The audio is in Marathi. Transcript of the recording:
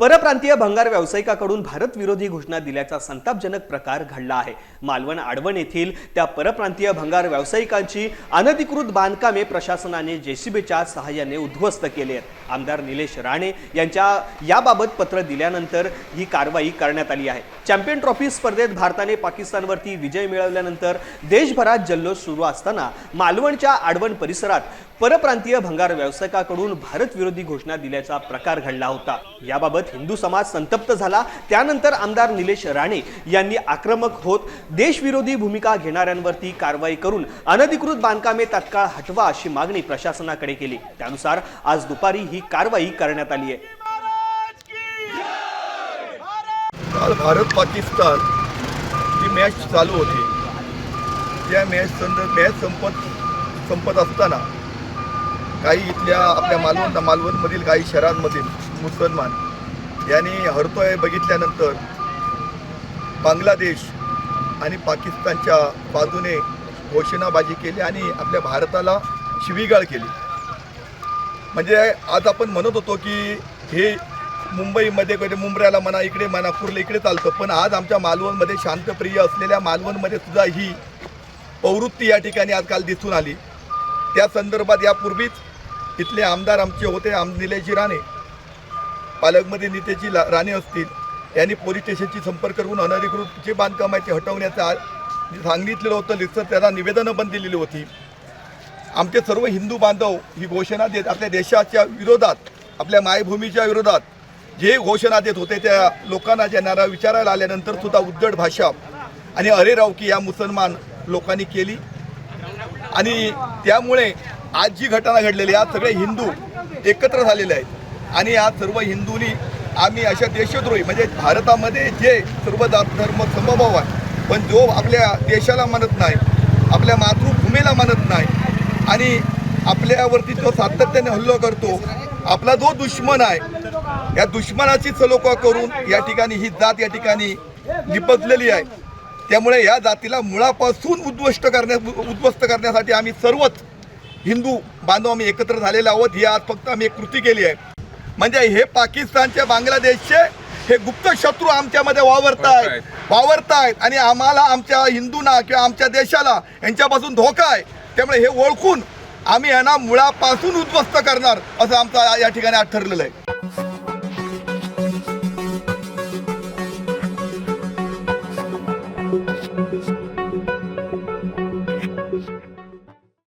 परप्रांतीय भंगार व्यावसायिकाकडून भारत विरोधी घोषणा दिल्याचा संतापजनक प्रकार घडला आहे. मालवण आडवण येथील त्या परप्रांतीय भंगार व्यावसायिकांची अनधिकृत बांधकामे प्रशासनाने जेसीबीच्या सहाय्याने उद्ध्वस्त केली आहेत. आमदार निलेश राणे यांच्या याबाबत पत्र दिल्यानंतर ही कारवाई करण्यात आली आहे. चॅम्पियन ट्रॉफी स्पर्धेत भारताने पाकिस्तानवरती विजय मिळवल्यानंतर देशभरात जल्लोष सुरू असताना मालवणच्या आडवण परिसरात परप्रांतीय भंगार व्यावसायिकाकडून भारत विरोधी घोषणा दिल्याचा प्रकार घडला होता. याबाबत हिंदू समाज संतप्त झाला. त्यानंतर आमदार निलेश राणे यांनी आक्रमक होत देशविरोधी भूमिका घेणाऱ्यांवरती कारवाई करून अनधिकृत बांधकामे तात्काळ हटवा अशी मागणी प्रशासनाकडे केली. त्यानुसार आज दुपारी ही कारवाई करण्यात आली आहे. काल भारत पाकिस्तान ही मॅच चालू होती. त्या मॅच मॅच संपत संपत असताना काही इथल्या आपल्या मालवण मालवणमधील काही शहरांमधील मुसलमान यांनी हरतोय बघितल्यानंतर बांगलादेश आणि पाकिस्तानच्या बाजूने घोषणाबाजी केली आणि आपल्या भारताला शिवीगाळ केली. म्हणजे आज आपण म्हणत होतो की हे मुंबईमध्ये कधी मुंबऱ्याला म्हणा इकडे म्हणा इकडे चालतं. पण आज आमच्या मालवणमध्ये शांतप्रिय असलेल्या मालवणमध्ये सुद्धा ही प्रवृत्ती या ठिकाणी आजकाल दिसून आली. त्या संदर्भात यापूर्वीच इथले आमदार आमचे होते आम निलेशजी राणे पालकमध्ये नेत्याची ला- राणे असतील यांनी पोलीस स्टेशनशी संपर्क करून अनधिकृत जे बांधकाम आहे ते हटवण्याचं सांगितलेलं होतं लिस्टर त्याला निवेदनं पण दिलेली होती. आमचे सर्व हिंदू बांधव ही घोषणा देत आपल्या देशाच्या विरोधात आपल्या मायभूमीच्या विरोधात जे घोषणा देत होते त्या लोकांना ज्यांना विचारायला आल्यानंतर सुद्धा उद्धट भाषा आणि अरे रावकी या मुसलमान लोकांनी केली. आणि त्यामुळे आज जी घटना घडलेली आहे, आज सगळे हिंदू एकत्र झालेले आहेत. आणि आज सर्व हिंदूंनी आम्ही अशा देशद्रोही म्हणजे भारतामध्ये जे सर्व जात धर्म समभाव आहे पण जो आपल्या देशाला मानत नाही आपल्या मातृभूमीला मानत नाही आणि आपल्यावरती जो सातत्याने हल्ला करतो आपला जो दुश्मन आहे या दुश्मनाची सलोखा करून या ठिकाणी ही जात या ठिकाणी निपजलेली आहे. त्यामुळे या जातीला मुळापासून उद्ध्वस्त करण्या उद्ध्वस्त करण्यासाठी आम्ही सर्वच हिंदू बांधव आम्ही एकत्र झालेले आहोत. ही आज फक्त आम्ही एक कृती केली आहे. म्हणजे हे पाकिस्तानचे बांगलादेशचे हे गुप्त शत्रू आमच्यामध्ये वावरत आहेत वावरत आहेत आणि आम्हाला आमच्या हिंदूंना किंवा आमच्या देशाला यांच्यापासून धोका आहे. त्यामुळे हे ओळखून आम्ही यांना मुळापासून उद्ध्वस्त करणार असं आमचं या ठिकाणी आज ठरलेलं आहे.